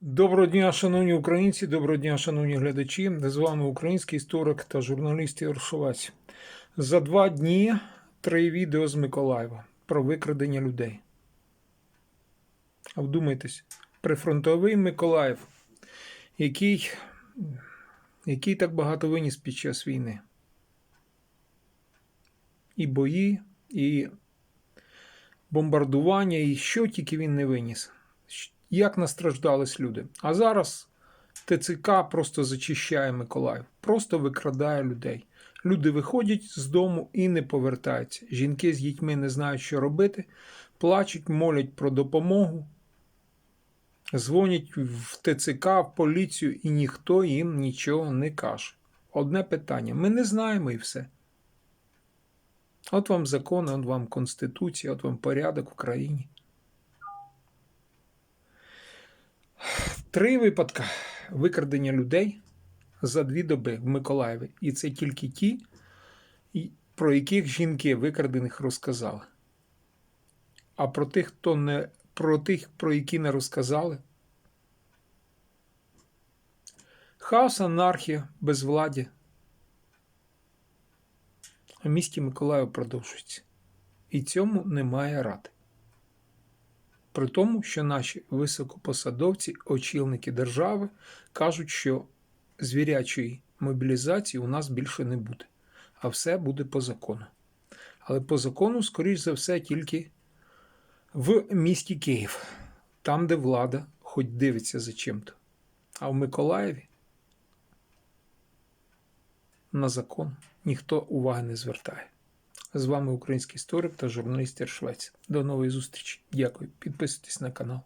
Доброго дня, шановні українці, доброго дня, шановні глядачі. З вами український історик та журналіст Ігор Шовець. За два дні три відео з Миколаєва про викрадення людей. А Вдумайтесь, прифронтовий Миколаїв, який, який так багато виніс під час війни. І бої, і бомбардування, і що тільки він не виніс як настраждались люди. А зараз ТЦК просто зачищає Миколаїв, просто викрадає людей. Люди виходять з дому і не повертаються. Жінки з дітьми не знають, що робити, плачуть, молять про допомогу, дзвонять в ТЦК, в поліцію, і ніхто їм нічого не каже. Одне питання: ми не знаємо і все. От вам закон, от вам Конституція, от вам порядок в країні. Три випадки викрадення людей за дві доби в Миколаєві. І це тільки ті, про яких жінки викрадених розказали. А про тих, хто не про тих, про які не розказали. Хаос, анархія, безвладдя. У місті Миколаїв продовжується. І цьому немає ради. При тому, що наші високопосадовці, очільники держави кажуть, що звірячої мобілізації у нас більше не буде, а все буде по закону. Але по закону, скоріш за все, тільки в місті Київ, там, де влада хоч дивиться за чим-то. А в Миколаєві на закон ніхто уваги не звертає. З вами український історик та журналіст Швець. До нової зустрічі. Дякую. Підписуйтесь на канал.